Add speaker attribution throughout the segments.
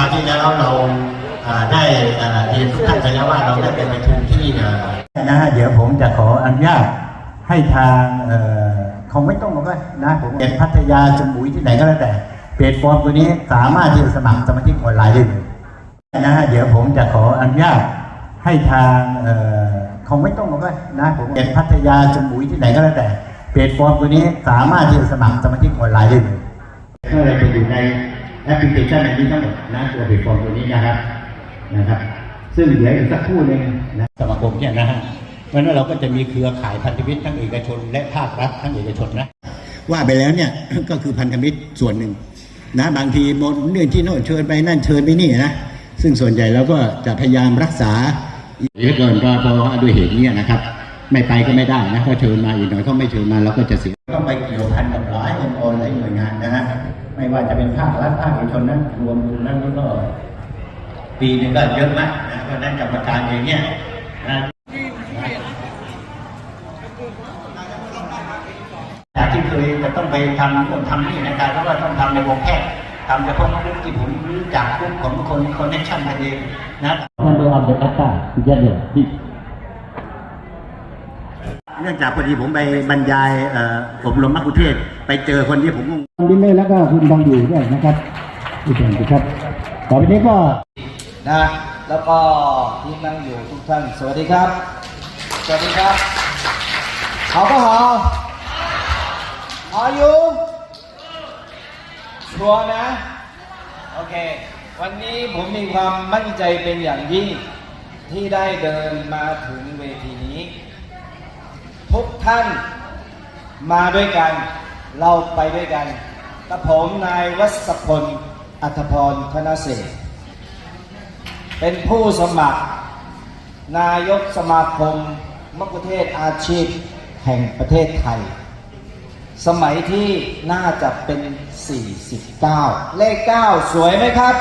Speaker 1: าวที่แล้วเราอ่าได้อ่าเรียนทุกท่านไปแล้วว่าเราได้ไปประชุมที่อ่า
Speaker 2: นะฮะเดี๋ยวผมจะขออนุญาตให้ทางเอ่อคงไม่ต้องหรอกนะผมเป็นพัทยาสมุยที่ไหนก็แล้วแต่เพจฟอร์มตัวนี้สามารถที่จะสมัครสมาชิกออนไลน์ได้เลยนะฮะเดี๋ยวผมจะขออนุญาตให้ทางเอ่อคงไม่ต้องหรอกนะผมเป็นพัทยาสมุยที่ไหนก็แล้วแต่เพจฟอร์มตัวนี้สามารถที่จะสมัครสมาชิกออนไลน์ได้เลยก็เลยจะอยู่ใน แอปพลิเคชันอันนี้ทั้งหมดนะตัวเพจฟอร์มตัวนี้นะครับนะครับ ซึ่งเดี๋ยวอีกสักครู่หนึ่งนะสมาคมเนี่ยนะฮะเพราะฉะนั้นเราก็จะมีเครือข่ายพันธมิตรทั้งเอกชน และภาครัฐทั้งเอกชนนะว่าไปแล้วเนี่ยก็คือพันธมิตรส่วนหนึ่งนะบางทีมดเรื่องที่โน่นเชิญไปนั่นเชิญไปนี่นะซึ่งส่วนใหญ่เราก็จะพยายามรักษาเยอะเกินก็เพราะว่าด้วยเหตุเนี้นะครับ ไม่ไปก็ไม่ได้นะเขาเชิญมาอีกหน่อยเขาไม่เชิญมาเราก็จะเสียต้องไปเกี่ยวพันกับหลายองค์กรหลายหน่วยงานนะฮะไม่ว่าจะเป็นภาครัฐภาคเอกชนนั้นรวมทุนนั้นก็ปีหนึงก็เยอะมากนะเพราะฉะนั้นกรรมการเองเนี่ยนะจากที่เคยจะต้องไปทำคนทำนี่นะครับเพราะว่าต้องทำในวงแคบทำเฉพาะกลุ่มที่ผมรู้จักกลุ่มของคนคอนเนคชั่นกันเองนะ
Speaker 3: Number of the data together. Big.
Speaker 2: เนื่องจากพอดีผมไปบรรยายเอ่ออบรมมัคคุเทศก์ไปเจอคนที่ผม
Speaker 3: ดินเนอร์แล้วก็คุณทองอยู่ด้วยนะครับทุกท่านครับ ต่อไปนี้ก็
Speaker 4: นะ แล้วก็ที่นั่งอยู่ทุกท่าน สวัสดีครับ สวัสดีครับเขาก็หอหออยู่ชัวร์นะ โอเค วันนี้ผมมีความมั่นใจเป็นอย่างยิ่งที่ได้เดินมาถึงเวทีนี้ ท่านมาด้วยกัน เราไปด้วยกันกับผมนายวัศพลอัธพรธนเศษเป็นผู้สมัคร นายกสมาคมมัคคุเทศอาชีพแห่งประเทศไทย สมัยที่น่าจะเป็น 49 เลข 9 สวยไหมครับ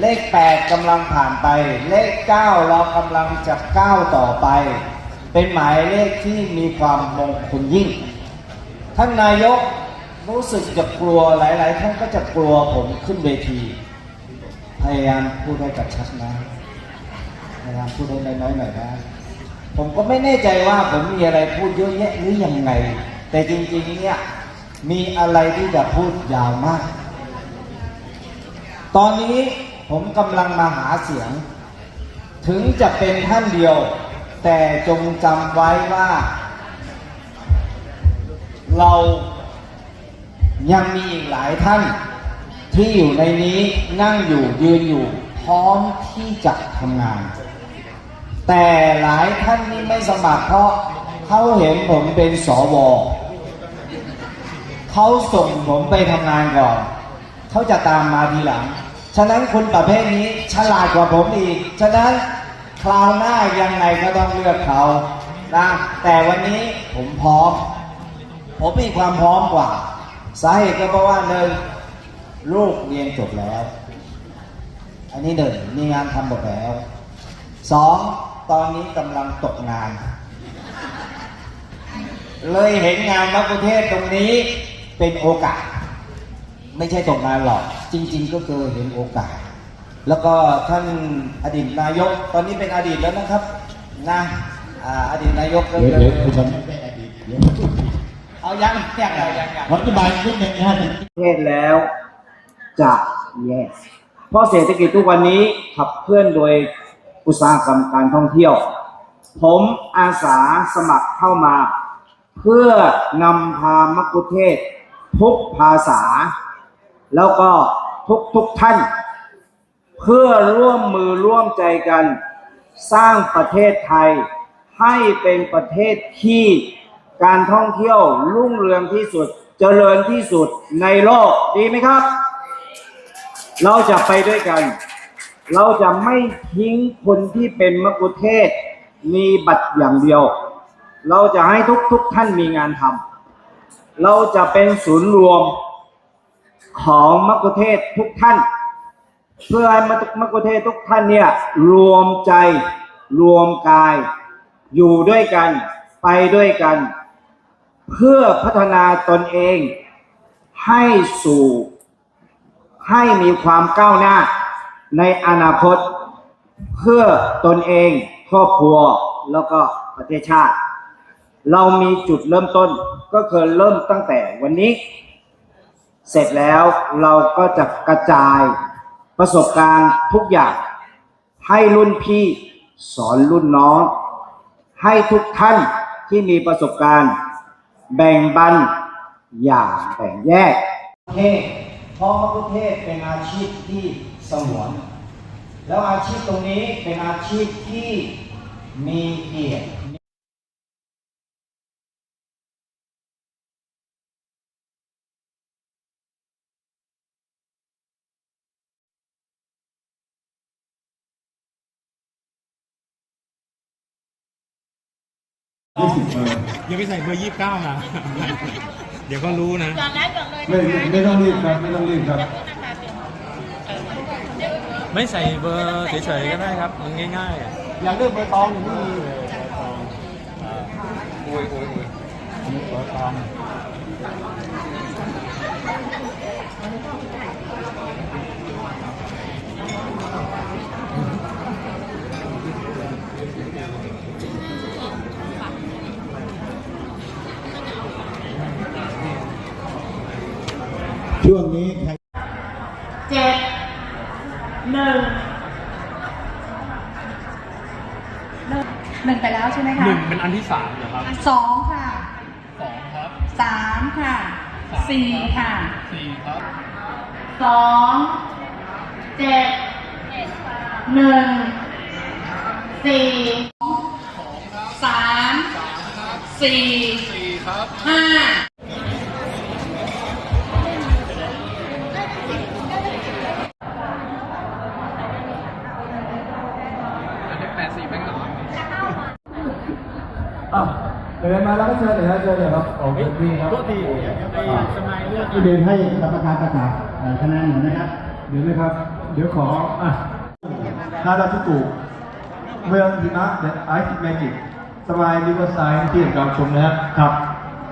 Speaker 4: เลข 8กำลังผ่านไป เลข 9 เรากำลังจะก้าวต่อไป เป็นหมายเลขที่มีความมงคลยิ่ง ท่านนายกรู้สึกจะกลัวหลาย ๆ ท่านก็จะกลัวผมขึ้นเวที พยายามพูดให้กระชับนะพยายามพูดให้น้อยๆหน่อยนะผมก็ไม่แน่ใจว่าผมมีอะไรพูดเยอะแยะหรือยังไง แต่จริง ๆ เนี่ยมีอะไรที่จะพูดยาวมาก ตอนนี้ผมกำลังมาหาเสียง ถึงจะเป็นท่านเดียว แต่จงจำไว้ว่า เรายังมีอีกหลายท่านที่อยู่ในนี้นั่งอยู่ยืนอยู่พร้อมที่จะทำงาน แต่หลายท่านนี่ไม่สมัครเพราะเขาเห็นผมเป็นสวเขาส่งผมไปทำงานก่อน เขาจะตามมาทีหลัง ฉะนั้นคนประเภทนี้ฉลาดกว่าผมอีก ฉะนั้น คราวหน้ายังไงก็ต้องเลือกเขานะแต่วันนี้ผมพร้อม ผมมีความพร้อมกว่า สาเหตุก็เพราะว่าหนึ่งลูกเรียนจบแล้ว อันนี้หนึ่งมีงานทำหมดแล้วสองตอนนี้กำลังตกงาน เลยเห็นงานมักคุเทศตรงนี้เป็นโอกาส ไม่ใช่ตกงานหรอก จริง ๆ ก็คือเห็นโอกาส แล้วก็ท่านอดีตนายกตอนนี้เป็นอดีตแล้วนะครับนะอ่าอดีตนายกก็
Speaker 3: เดี๋ยว
Speaker 4: คือ
Speaker 3: เดี๋ยวคุณท
Speaker 4: เอายังยังยังยังยังำ
Speaker 3: อธิบายนิดนึงนะฮะ
Speaker 4: ประเทศแล้วจะ yes เพราะเศรษฐกิจทุกวันนี้ขับเคลื่อนโดยอุตสาหกรรมการท่องเที่ยว ผมอาสาสมัครเข้ามา เพื่อนำพามักคุเทศก์ทุกภาษา แล้วก็ทุกทุกท่าน เพื่อร่วมมือร่วมใจกัน สร้างประเทศไทย ให้เป็นประเทศที่การท่องเที่ยวรุ่งเรืองที่สุดเจริญที่สุดในโลกดีไหมครับ เราจะไปด้วยกัน เราจะไม่ทิ้งคนที่เป็นมะกุเทศมีบัตรอย่างเดียว เราจะให้ทุกทุกๆท่านมีงานทำเราจะเป็นศูนย์รวมของมะกุเทศทุกท่าน เพื่อให้มะมะกุเทศทุกท่านเนี่ยรวมใจรวมกาย อยู่ด้วยกันไปด้วยกัน เพื่อพัฒนาตนเอง ให้สู่
Speaker 5: ให้มีความก้าวหน้าในอนาคต เพื่อตนเองครอบครัวแล้วก็ประเทศชาติ เรามีจุดเริ่มต้นก็คือเริ่มตั้งแต่วันนี้ เสร็จแล้วเราก็จะกระจาย ประสบการณ์ทุกอย่าง ให้รุ่นพี่สอนรุ่นน้อง ให้ทุกท่านที่มีประสบการณ์ แบ่งปันอย่าแบ่งแยกเทศเพราะมะกุเทศเป็นอาชีพที่สงวน แล้วอาชีพตรงนี้เป็นอาชีพที่มีเกียรติ
Speaker 6: ยังไม่ใส่เบอร์ยี่สิบเก้านะ เดี๋ยวก็รู้นะ
Speaker 7: จอดแล้วจอดเลย
Speaker 3: ไม่ไม่ต้องรีบครับไม่ต้องรีบครับ
Speaker 6: ไม่ใส่เบอร์เฉยๆก็ได้ครับมันง่ายๆอะ
Speaker 3: อยากเลือกเบอร์ตองอยู่นี่
Speaker 6: โอ้ยโอ้ยโอ้ย
Speaker 3: เบอร์ตอง ช่วงนี้ใคร
Speaker 7: เจ็ดหนึ่งหนึ่งไปแล้วใช่ไหมคะ
Speaker 6: หนึ่งเป็นอันที่สามเหรอครับ
Speaker 7: สองค่ะ
Speaker 6: สองครับ
Speaker 7: สามค่ะสี่ค่ะ
Speaker 6: สี่ครับ
Speaker 7: สองเจ็ดหนึ่งสี่สามสี่
Speaker 6: สี่ครับ
Speaker 7: ห้า
Speaker 6: เดิ
Speaker 3: นมาแล้วก็เชิญเลยครับเชิญเลยครับโอเคพี่ครับ
Speaker 6: โทษทีไอ้สมัยเลือก
Speaker 3: ที่เดินให้กรรมการประกาศเอ่อคะแนนหน่อยนะครับ เดี๋ยวนะครับ เดี๋ยวขออะฮาราทุกุเมืองหิมะเดอะไอซ์แมจิกสมายริเวอร์ไซด์ที่เห็นการชมนะครับครับ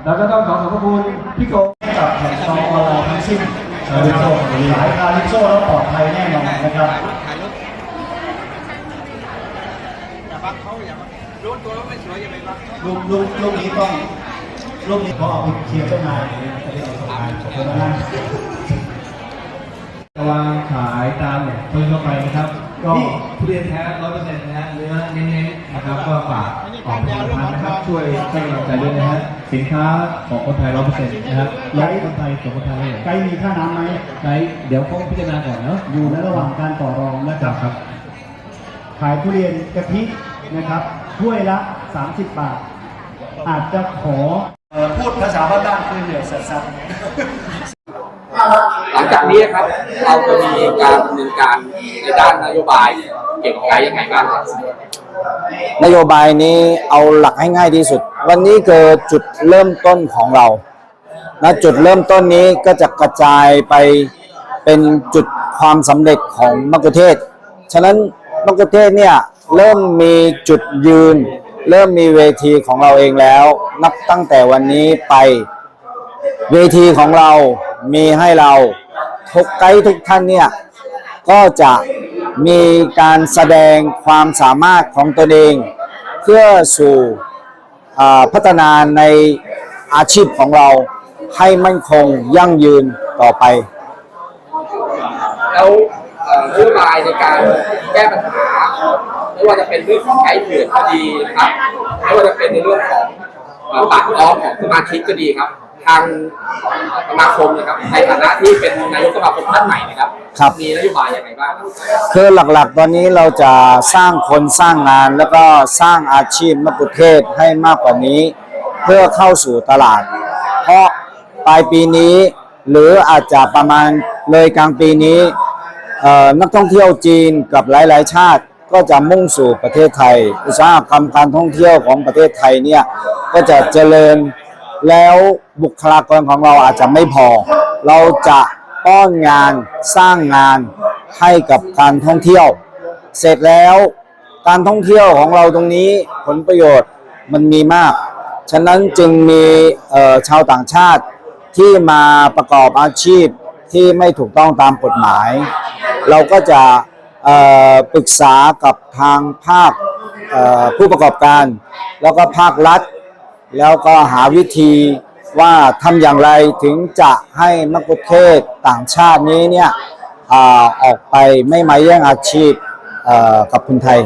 Speaker 3: แล้วก็ต้องขอขอบพระคุณพี่โกกับแผ่นซองออนไลน์ทั้งสิ้นนะครับหลายคาริโซ่แล้วปลอดภัยแน่นอนนะครับ ลูกลูกลูกนี้ต้องลูกนี้ก็เอาไปเคลียร์เจ้านายจะได้เอาส่งงานขอบคุณมากวางขายตามเนี่ยเพิ่มเข้าไปนะครับ ก็ทุเรียนแท้ร้อยเปอร์เซ็นต์นะฮะเนื้อเน้นๆนะครับก็ฝากออกผลิตภัณฑ์นะครับช่วยให้กำลังใจด้วยนะฮะสินค้าของคนไทยร้อยเปอร์เซ็นต์นะครับย้ายคนไทยส่งคนไทยไกด์มีค่าน้ำไหมไกด์เดี๋ยวเขาพิจารณาก่อนเนาะอยู่ในระหว่างการต่อรองนะครับครับ ขายทุเรียนกะทินะครับถ้วยละ 30 บาท อาจจะขอพูดภาษาบ้านๆคือเหนื่อยสัส
Speaker 8: หลังจากนี้ครับ เราจะมีการดำเนินการในด้านนโยบายเกี่ยวกับไกด์ยังไงบ้างครับ
Speaker 4: นโยบายนี้เอาหลักให้ง่ายที่สุด วันนี้เกิดจุดเริ่มต้นของเรานะจุดเริ่มต้นนี้ก็จะกระจายไปเป็นจุดความสำเร็จของมะกุเทศ ฉะนั้นมะกุเทศเนี่ยเริ่มมีจุดยืน เริ่มมีเวทีของเราเองแล้ว นับตั้งแต่วันนี้ไป เวทีของเรามีให้เราทุกไกด์ทุกท่านเนี่ย ก็จะมีการแสดงความสามารถของตนเอง เพื่อสู่พัฒนาในอาชีพของเราให้มั่นคงยั่งยืนต่อไป
Speaker 8: แล้วเอ่อนโยบายในการแก้ปัญหา ไม่ว่าจะเป็นเรื่องของไกด์เถื่อนก็ดีนะครับไม่ว่าจะเป็นในเรื่องของเอ่อปากท้องของสมาชิกก็ดีครับ ทางสมาคมนะครับในฐานะที่เป็นนายกสมาคมท่านใหม่นะครับ
Speaker 4: ครับ
Speaker 8: มีนโยบายอย่างไรบ้างครับ
Speaker 4: คือหลักๆ ตอนนี้เราจะสร้างคนสร้างงานแล้วก็สร้างอาชีพมะกุเทศให้มากกว่านี้ เพื่อเข้าสู่ตลาด เพราะปลายปีนี้ หรืออาจจะประมาณเลยกลางปีนี้เอ่อนักท่องเที่ยวจีนกับหลาย ๆ ชาติ ก็จะมุ่งสู่ประเทศไทย อุตสาหกรรมการท่องเที่ยวของประเทศไทยเนี่ยก็จะเจริญแล้วบุคลากรของเราอาจจะไม่พอ เราจะป้อนงานสร้างงานให้กับการท่องเที่ยว เสร็จแล้วการท่องเที่ยวของเราตรงนี้ผลประโยชน์มันมีมาก ฉะนั้นจึงมีชาวต่างชาติที่มาประกอบอาชีพที่ไม่ถูกต้องตามกฎหมาย เราก็จะ ปรึกษากับทางภาคผู้ประกอบการ แล้วก็ภาครัฐ แล้วก็หาวิธีว่าทำอย่างไรถึงจะให้นักุเทศต่างชาตินี้เนี่ยออกไปไม่มาแย่งอาชีพกับคนไทย